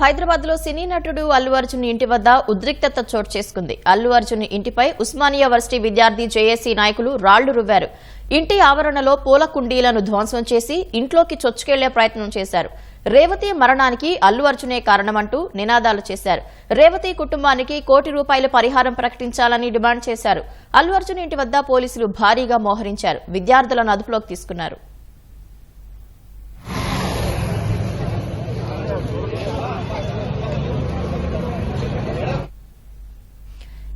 హైదరాబాద్లో సినీ నటుడు అల్లు అర్జున్ ఇంటి వద్ద ఉద్రిక్తత చోటు చేసుకుంది. అల్లు అర్జున్ ఇంటిపై ఉస్మానియా వర్సిటీ విద్యార్థి జేఏసీ నాయకులు రాళ్ళు రువ్వారు. ఇంటి ఆవరణలో పూల కుండీలను ధ్వంసం చేసి ఇంట్లోకి చొచ్చుకెళ్ళే ప్రయత్నం చేశారు. రేవతి మరణానికి అల్లు అర్జునే కారణమంటూ నినాదాలు చేశారు. రేవతి కుటుంబానికి కోటి రూపాయల పరిహారం ప్రకటించాలని డిమాండ్ చేశారు. అల్లు అర్జున్ ఇంటి వద్ద పోలీసులు భారీగా మోహరించారు. విద్యార్థులను అదుపులోకి తీసుకున్నారు.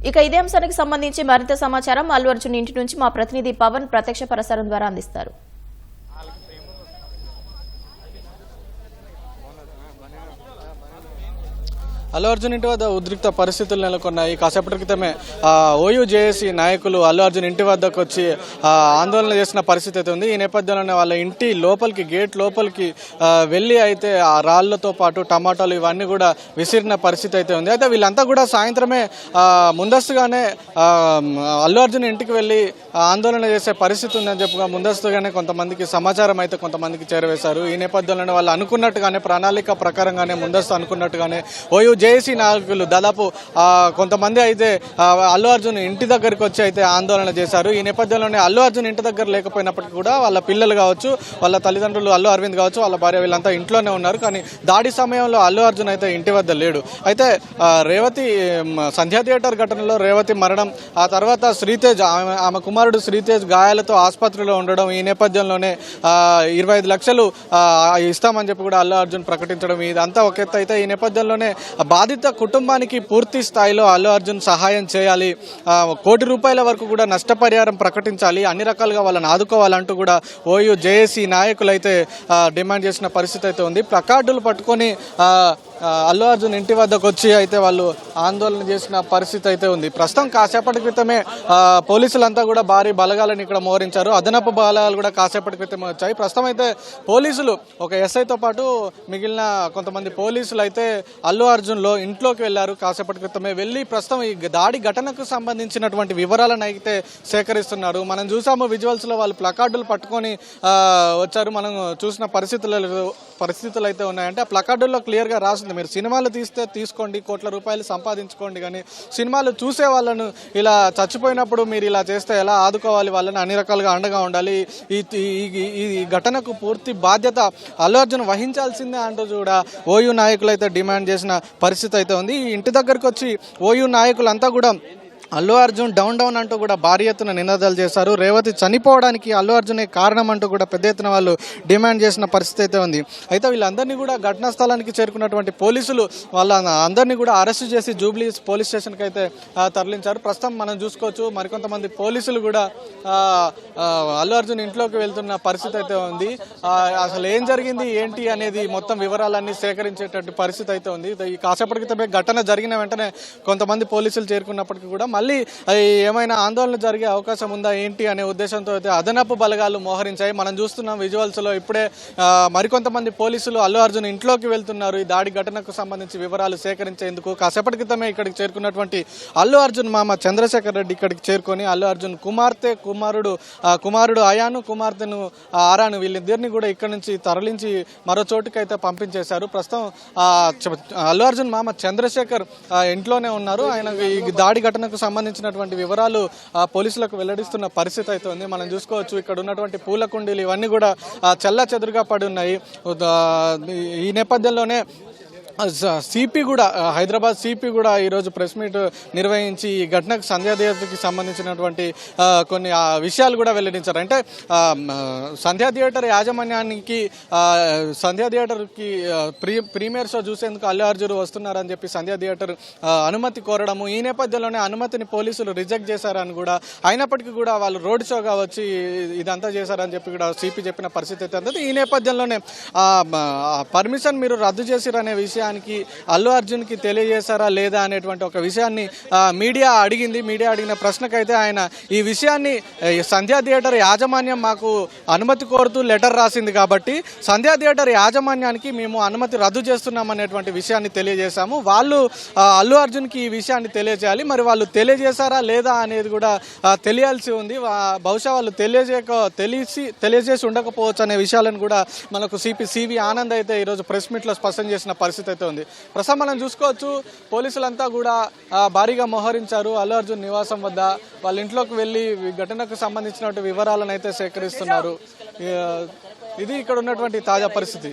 ఇక ఇదే అంశానికి సంబంధించి మరింత సమాచారం అల్లు అర్జున్ ఇంటి నుంచి మా ప్రతినిధి పవన్ ప్రత్యక్ష ప్రసారం ద్వారా అందిస్తారు. అల్లు అర్జున్ ఇంటి వద్ద ఉద్రిక్త పరిస్థితులు నెలకొన్నాయి. కాసేపటి క్రితమే ఓయూ జేఏసీ నాయకులు అల్లు అర్జున్ ఇంటి వద్దకు వచ్చి ఆందోళన చేసిన పరిస్థితి అయితే ఉంది. ఈ నేపథ్యంలోనే వాళ్ళ ఇంటి లోపలికి గేట్ లోపలికి వెళ్ళి అయితే ఆ రాళ్ళతో పాటు టమాటాలు ఇవన్నీ కూడా విసిరిన పరిస్థితి అయితే ఉంది. అయితే వీళ్ళంతా కూడా సాయంత్రమే ముందస్తుగానే అల్లు అర్జున్ ఇంటికి వెళ్ళి ఆందోళన చేసే పరిస్థితి ఉందని చెప్పుగా ముందస్తుగానే కొంతమందికి సమాచారం అయితే కొంతమందికి చేరవేశారు. ఈ నేపథ్యంలోనే వాళ్ళు అనుకున్నట్టుగానే ప్రణాళిక ప్రకారంగానే ముందస్తు అనుకున్నట్టుగానే ఓయూ జేఏసీ నాయకులు దాదాపు కొంతమంది అయితే అల్లు అర్జున్ ఇంటి దగ్గరికి వచ్చి అయితే ఆందోళన చేశారు. ఈ నేపథ్యంలోనే అల్లు అర్జున్ ఇంటి దగ్గర లేకపోయినప్పటికీ కూడా వాళ్ళ పిల్లలు కావచ్చు వాళ్ళ తల్లిదండ్రులు అల్లు అరవింద్ కావచ్చు వాళ్ళ భార్య వీళ్ళంతా ఇంట్లోనే ఉన్నారు. కానీ దాడి సమయంలో అల్లు అర్జున్ అయితే ఇంటి వద్ద లేడు. అయితే రేవతి సంధ్యా థియేటర్ ఘటనలో రేవతి మరణం ఆ తర్వాత శ్రీతేజ్ ఆమె ఆమె కుమారుడు శ్రీతేజ్ గాయాలతో ఆసుపత్రిలో ఉండడం ఈ నేపథ్యంలోనే ఇరవై ఐదు లక్షలు ఇస్తామని చెప్పి కూడా అల్లు అర్జున్ ప్రకటించడం ఇదంతా ఒక ఎత్తు అయితే ఈ నేపథ్యంలోనే బాధిత కుటుంబానికి పూర్తి స్థాయిలో అల్లు అర్జున్ సహాయం చేయాలి. కోటి రూపాయల వరకు కూడా నష్టపరిహారం ప్రకటించాలి. అన్ని రకాలుగా వాళ్ళని ఆదుకోవాలంటూ కూడా ఓయూ జేఏసీ నాయకులు అయితే డిమాండ్ చేసిన పరిస్థితి అయితే ఉంది. ప్లకార్డులు పట్టుకొని అల్లు అర్జున్ ఇంటి వద్దకు వచ్చి అయితే వాళ్ళు ఆందోళన చేసిన పరిస్థితి అయితే ఉంది. ప్రస్తుతం కాసేపటి క్రితమే పోలీసులంతా కూడా భారీ బలగాలను ఇక్కడ మోహరించారు. అదనపు బలగాలు కూడా కాసేపటి క్రితమే వచ్చాయి. ప్రస్తుతం అయితే పోలీసులు ఒక ఎస్ఐతో పాటు మిగిలిన కొంతమంది పోలీసులు అయితే అల్లు అర్జున్లో ఇంట్లోకి వెళ్ళారు కాసేపటి క్రితమే. వెళ్ళి ప్రస్తుతం ఈ దాడి ఘటనకు సంబంధించినటువంటి వివరాలను అయితే సేకరిస్తున్నారు. మనం చూసాము విజువల్స్లో వాళ్ళు ప్లకార్డులు పట్టుకొని వచ్చారు. మనం చూసిన పరిస్థితులు పరిస్థితులు అయితే ఉన్నాయంటే ఆ ప్లకార్డుల్లో క్లియర్గా రాసి రాసింది మీరు సినిమాలు తీస్తే తీసుకోండి కోట్ల రూపాయలు సంపాదించుకోండి కానీ సినిమాలు చూసే వాళ్ళను ఇలా చచ్చిపోయినప్పుడు మీరు ఇలా చేస్తే ఎలా ఆదుకోవాలి? వాళ్ళని అన్ని రకాలుగా అండగా ఉండాలి. ఈ ఈ- ఘటనకు పూర్తి బాధ్యత అల్లు అర్జున్ వహించాల్సిందే అంటూ కూడా ఓయూ నాయకులు అయితే డిమాండ్ చేసిన పరిస్థితి అయితే ఉంది. ఈ ఇంటి దగ్గరకు వచ్చి ఓయూ నాయకులంతా కూడా అల్లు అర్జున్ డౌన్ డౌన్ అంటూ కూడా భారీ ఎత్తున నినాదాలు చేశారు. రేవతి చనిపోవడానికి అల్లు అర్జునే కారణం అంటూ కూడా పెద్ద ఎత్తున వాళ్ళు డిమాండ్ చేసిన పరిస్థితి అయితే ఉంది. అయితే వీళ్ళందరినీ కూడా ఘటనా స్థలానికి చేరుకున్నటువంటి పోలీసులు వాళ్ళ అందరినీ కూడా అరెస్ట్ చేసి జూబ్లీ పోలీస్ స్టేషన్కి అయితే తరలించారు. ప్రస్తుతం మనం చూసుకోవచ్చు మరికొంతమంది పోలీసులు కూడా అల్లు అర్జున్ ఇంట్లోకి వెళ్తున్న పరిస్థితి అయితే ఉంది. అసలు ఏం జరిగింది ఏంటి అనేది మొత్తం వివరాలన్నీ సేకరించేటటువంటి పరిస్థితి అయితే ఉంది. ఈ కాసేపటి క్రితమే ఘటన జరిగిన వెంటనే కొంతమంది పోలీసులు చేరుకున్నప్పటికీ కూడా మళ్ళీ ఏమైనా ఆందోళన జరిగే అవకాశం ఉందా ఏంటి అనే ఉద్దేశంతో అయితే అదనపు బలగాలు మోహరించాయి. మనం చూస్తున్నాం విజువల్స్లో ఇప్పుడే మరికొంతమంది పోలీసులు అల్లు అర్జున్ ఇంట్లోకి వెళ్తున్నారు. ఈ దాడి ఘటనకు సంబంధించి వివరాలు సేకరించేందుకు కాసేపటి క్రితమే ఇక్కడికి చేరుకున్నటువంటి అల్లు అర్జున్ మామ చంద్రశేఖర్ రెడ్డి ఇక్కడికి చేరుకొని అల్లు అర్జున్ కుమార్తె కుమారుడు కుమారుడు అయాను కుమార్తెను ఆరాను వీళ్ళిద్దరిని కూడా ఇక్కడ నుంచి తరలించి మరో చోటుకైతే పంపించేశారు. ప్రస్తుతం అల్లు అర్జున్ మామ చంద్రశేఖర్ ఇంట్లోనే ఉన్నారు. ఆయన ఈ దాడి ఘటనకు సంబంధించినటువంటి వివరాలు ఆ, పోలీసులకు వెల్లడిస్తున్న పరిస్థితి అయితే ఉంది. మనం చూసుకోవచ్చు ఇక్కడ ఉన్నటువంటి పూల కుండీలు ఇవన్నీ కూడా చెల్ల చెదురుగా పడి ఉన్నాయి. ఈ నేపథ్యంలోనే సిపి కూడా హైదరాబాద్ సిపి కూడా ఈరోజు ప్రెస్ మీట్ నిర్వహించి ఈ ఘటనకు సంధ్యా థియేటర్కి సంబంధించినటువంటి కొన్ని విషయాలు కూడా వెల్లడించారు. అంటే సంధ్యా థియేటర్ యాజమాన్యానికి సంధ్యా థియేటర్కి ప్రీ ప్రీమియర్ షో చూసేందుకు అల్లు అర్జున్ వస్తున్నారని చెప్పి సంధ్యా థియేటర్ అనుమతి కోరడము ఈ నేపథ్యంలోనే అనుమతిని పోలీసులు రిజెక్ట్ చేశారని కూడా అయినప్పటికీ కూడా వాళ్ళు రోడ్ షోగా వచ్చి ఇదంతా చేశారని చెప్పి కూడా సిపి చెప్పిన పరిస్థితి అయితే ఈ నేపథ్యంలోనే పర్మిషన్ మీరు రద్దు చేసిరనే విషయానికి అల్లు అర్జున్కి తెలియజేశారా లేదా అనేటువంటి ఒక విషయాన్ని మీడియా అడిగింది. మీడియా అడిగిన ప్రశ్నకైతే ఆయన ఈ విషయాన్ని సంధ్యా థియేటర్ యాజమాన్యం మాకు అనుమతి కోరుతూ లెటర్ రాసింది కాబట్టి సంధ్యా థియేటర్ యాజమాన్యానికి మేము అనుమతి రద్దు చేస్తున్నాం అనేటువంటి విషయాన్ని తెలియజేశాము. వాళ్ళు అల్లు అర్జున్కి ఈ విషయాన్ని తెలియజేయాలి. మరి వాళ్ళు తెలియజేశారా లేదా అనేది కూడా తెలియాల్సి ఉంది. బహుశా వాళ్ళు తెలియజేయక తెలిసి తెలియజేసి ఉండకపోవచ్చు అనే విషయాలను కూడా మనకు సిపి సివి ఆనంద్ అయితే ఈరోజు ప్రెస్ మీట్లో స్పష్టం చేసిన పరిస్థితి అయితే ఉంది ప్రస్తుతం మనం చూసుకోవచ్చు పోలీసులంతా కూడా భారీగా మోహరించారు. అల్లు అర్జున్ నివాసం వద్ద వాళ్ళ ఇంట్లోకి వెళ్ళి ఘటనకు సంబంధించినటువంటి వివరాలను అయితే సేకరిస్తున్నారు. ఇది ఇక్కడ ఉన్నటువంటి తాజా పరిస్థితి.